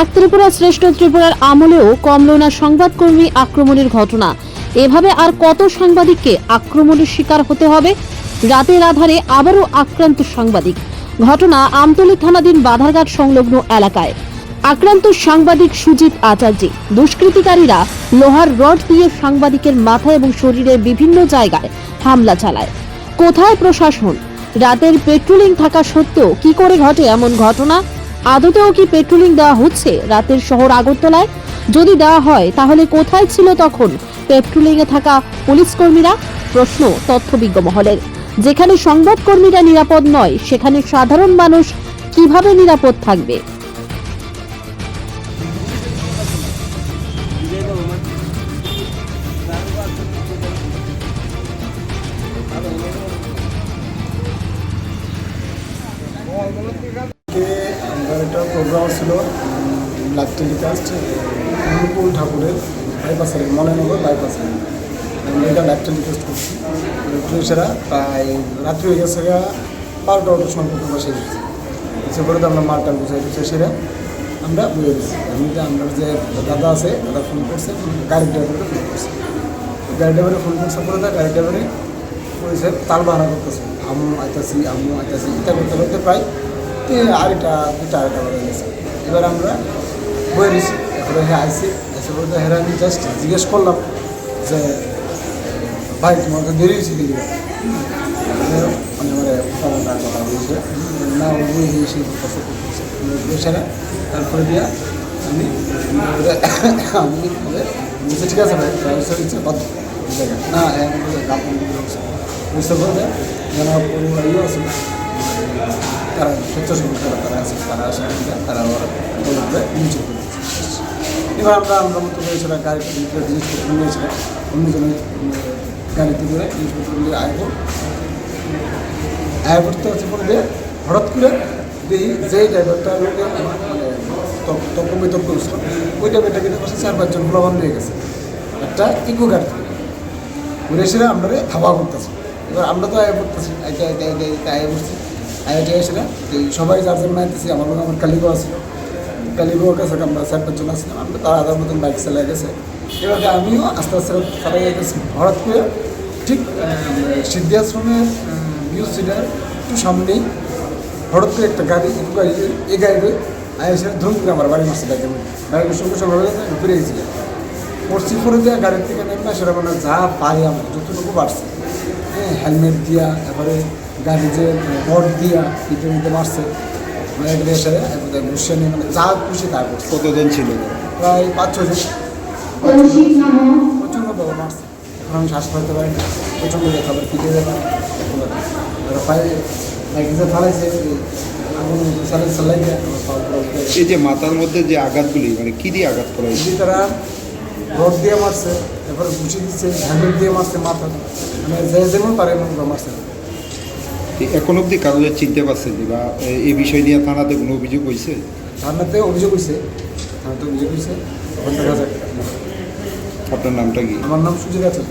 এক ত্রিপুরা শ্রেষ্ঠ ত্রিপুরার আমলেও কমল না সংবাদকর্মী আক্রমণের ঘটনা। এভাবে আর কত সাংবাদিককে আক্রমণের শিকার হতে হবে? রাতের আধারে আবারও আক্রান্ত সাংবাদিক। ঘটনা আমতলী থানাধীন বাধারঘাট সংলগ্ন এলাকায়। আক্রান্ত সাংবাদিক সুজিত আচার্য। দুষ্কৃতিকারীরা লোহার রড দিয়ে সাংবাদিকের মাথা এবং শরীরের বিভিন্ন জায়গায় হামলা চালায়। কোথায় প্রশাসন? রাতের পেট্রোলিং থাকা সত্ত্বেও কি করে ঘটে এমন ঘটনা? আদতেও কি পেট্রোলিং দেওয়া হচ্ছে রাতের শহর আগরতলায়? যদি দেওয়া হয়, তাহলে কোথায় ছিল তখন পেট্রোলিংয়ে থাকা পুলিশ কর্মীরা? প্রশ্ন তথ্যবিজ্ঞ মহলের। যেখানে সংবাদকর্মীরা নিরাপদ নয়, সেখানে সাধারণ মানুষ কীভাবে নিরাপদ থাকবে? একটা প্রোগ্রাম ছিল লাইভ টেলিকাস্ট অনুকূল ঠাকুরের বাইপাসের মনেনগর বাইপাসের। আমি এটা লাইভ টেলিকাস্ট করছি। পুলিশেরা প্রায় রাত্রি হয়ে গেছে বারোটা অটো সম্পর্ক বসে গেছি। এসে করে তো আমরা মালটা বুঝাই বুঝে সেরে আমরা বুঝে গেছি এমনিতে আমরা যে দাদা আছে, দাদা ফোন করছে গাড়ি ড্রাইভারকে ফোন করছে। গাড়ি ড্রাইভারে ফোন করছে পরে দেয় গাড়ি ড্রাইভারে পুলিশে তাল বাহানা করতেছে। আমু আইতাছি আমু আইতাছি, ইত্যাদি করতে করতে প্রায় আড়াইটা দুটা আড়াইটা বাজে গেছে এবার আমরা বই দিছি এরপরে আইসি এসে বলতে হ্যাঁ আমি জাস্ট জিজ্ঞেস করলাম যে, ভাই, তোমার তো দেরি হয়েছে দিলি মানে আমার ফোনটা কথা বলছে না, ও বই দিয়েছি সেটা তারপরে দিয়া আমি আমি বলে বলছে, ঠিক আছে ভাই ব্যবস্থা দিচ্ছে জায়গা না হ্যাঁ বুঝতে পারবে যেন ইয়ে আছে। তারা স্বেচ্ছাসেবক যারা তারা আছে, তারা তারা ওরা নিচে এবার আমরা আমরা মতো করে সেটা গাড়িতে জিনিসপত্র নিয়েছিলাম অন্যজনের গাড়িতে করে জিনিসপত্র নিয়ে আয়বো আয় করতে হচ্ছে দিয়ে হঠাৎ করে দেখি যেই ড্রাইভারটা লোকে মানে তর্ক- তর্ক বিতর্ক করছিল ওই ড্রাইভারটা কিন্তু পাশে চার পাঁচজন গোলাবান গেছে। একটা ইকো গাড়ি ঘুরে এসে আমরা ধাবা করতেছি। এবার আমরা তো আয় করতেছি আইতে আইতে আইতে আইতে আয় করছি এসে না? সবাই যার জন্য আইতেছি আমার মনে আমার কালিগো আছিল কালিগোর কাছে আমরা চার পাঁচজন আসছিলাম আমরা তার আধার মতন বাইক চালিয়ে গেছে। এবার আমিও আস্তে আস্তে চালাই গেছি। হঠাৎ করে ঠিক সিদ্ধি আশ্রমের ভিউ সিটার একটু সামনেই হঠাৎ করে একটা গাড়ি গাড়ি, এই গাড়ি আয় এসে ধরুন করে আমার বাড়ি মাসে ডাকে গাড়ির সঙ্গে সঙ্গে ঘুরে গেছিলাম পড়ছি করে দেওয়া গাড়ির থেকে নেমে সেটা মানে যা পাই আমার যতটুকু বাড়ছে হ্যাঁ হেলমেট দিয়া তারপরে গাড়ি যে বট দিয়া মধ্যে মারছে এগুলো এসে এরপরে নিয়ে মানে যা খুশি তা করছে। কতজন ছিল? প্রায় পাঁচ ছজন। প্রচণ্ড ভাবে মারছে। এখন আমি শ্বাস ফেলতে পারি না। প্রচণ্ড ব্যথা আবার পিঠে ব্যথা। পায়ে বাইকে যে ফালাইছে। এই যে মাথার মধ্যে যে আঘাতগুলি মানে কি দিয়ে আঘাত করা হয়েছে? তারা রড দিয়ে মারছে এরপরে ঘুষি দিচ্ছে হ্যান্ডেল দিয়ে মারছে মাথা মানে যে যেমন পারে এমন মারছে। এখন অবধি কাগজে চিনতে পারছে যে বা এই বিষয় নিয়ে থানাতে কোনো অভিযোগ হয়েছে? থানাতে অভিযোগ হয়েছে। থানাতে অভিযোগ হয়েছে। আপনার নামটা কি? আমার নাম সুজিত আছে